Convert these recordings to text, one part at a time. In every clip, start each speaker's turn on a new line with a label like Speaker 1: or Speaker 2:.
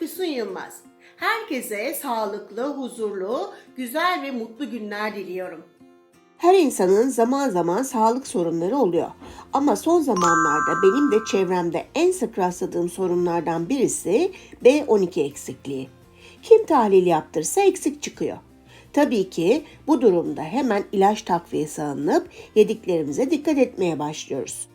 Speaker 1: Füsun Yılmaz. Herkese sağlıklı, huzurlu, güzel ve mutlu günler diliyorum. Her insanın zaman zaman sağlık sorunları oluyor. Ama son zamanlarda benim de çevremde en sık rastladığım sorunlardan birisi B12 eksikliği. Kim tahlil yaptırsa eksik çıkıyor. Tabii ki bu durumda hemen ilaç takviyesi alınıp yediklerimize dikkat etmeye başlıyoruz.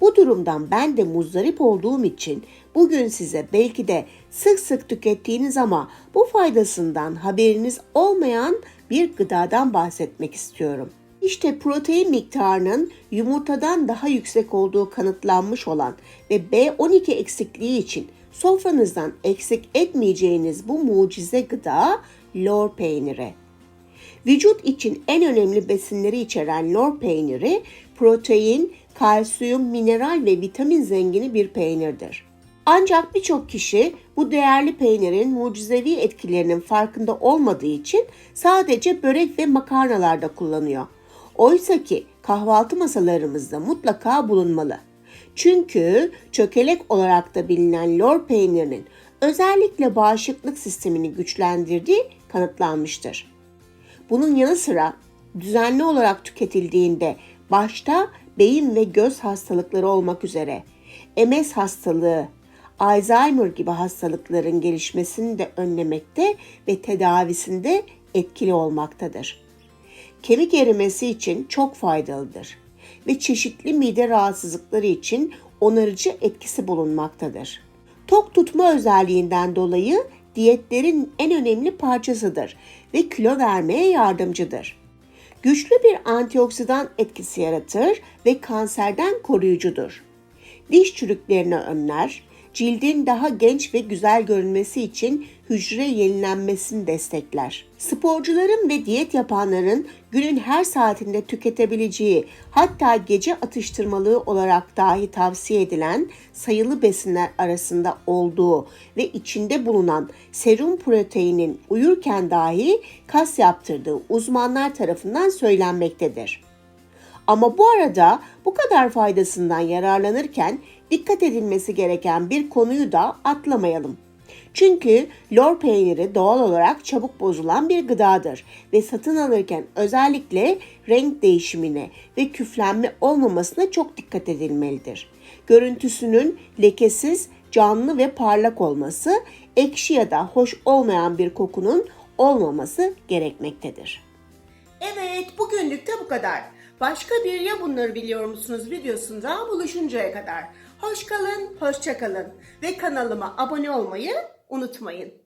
Speaker 1: Bu durumdan ben de muzdarip olduğum için bugün size belki de sık sık tükettiğiniz ama bu faydasından haberiniz olmayan bir gıdadan bahsetmek istiyorum. İşte protein miktarının yumurtadan daha yüksek olduğu kanıtlanmış olan ve B12 eksikliği için sofranızdan eksik etmeyeceğiniz bu mucize gıda lor peyniri. Vücut için en önemli besinleri içeren lor peyniri protein, kalsiyum, mineral ve vitamin zengini bir peynirdir. Ancak birçok kişi bu değerli peynirin mucizevi etkilerinin farkında olmadığı için sadece börek ve makarnalarda kullanıyor. Oysa ki kahvaltı masalarımızda mutlaka bulunmalı. Çünkü çökelek olarak da bilinen lor peynirinin özellikle bağışıklık sistemini güçlendirdiği kanıtlanmıştır. Bunun yanı sıra düzenli olarak tüketildiğinde başta beyin ve göz hastalıkları olmak üzere MS hastalığı, Alzheimer gibi hastalıkların gelişmesini de önlemekte ve tedavisinde etkili olmaktadır. Kemik erimesi için çok faydalıdır ve çeşitli mide rahatsızlıkları için onarıcı etkisi bulunmaktadır. Tok tutma özelliğinden dolayı diyetlerin en önemli parçasıdır ve kilo vermeye yardımcıdır. Güçlü bir antioksidan etkisi yaratır ve kanserden koruyucudur. Diş çürüklerini önler, cildin daha genç ve güzel görünmesi için hücre yenilenmesini destekler. Sporcuların ve diyet yapanların günün her saatinde tüketebileceği hatta gece atıştırmalığı olarak dahi tavsiye edilen sayılı besinler arasında olduğu ve içinde bulunan serum proteinin uyurken dahi kas yaptırdığı uzmanlar tarafından söylenmektedir. Ama bu arada bu kadar faydasından yararlanırken dikkat edilmesi gereken bir konuyu da atlamayalım. Çünkü lor peyniri doğal olarak çabuk bozulan bir gıdadır ve satın alırken özellikle renk değişimine ve küflenme olmamasına çok dikkat edilmelidir. Görüntüsünün lekesiz, canlı ve parlak olması, ekşi ya da hoş olmayan bir kokunun olmaması gerekmektedir. Evet, bugünlük de bu kadar. Başka bir ya bunları biliyor musunuz videosunda buluşuncaya kadar. Hoş kalın, hoşça kalın ve kanalıma abone olmayı unutmayın.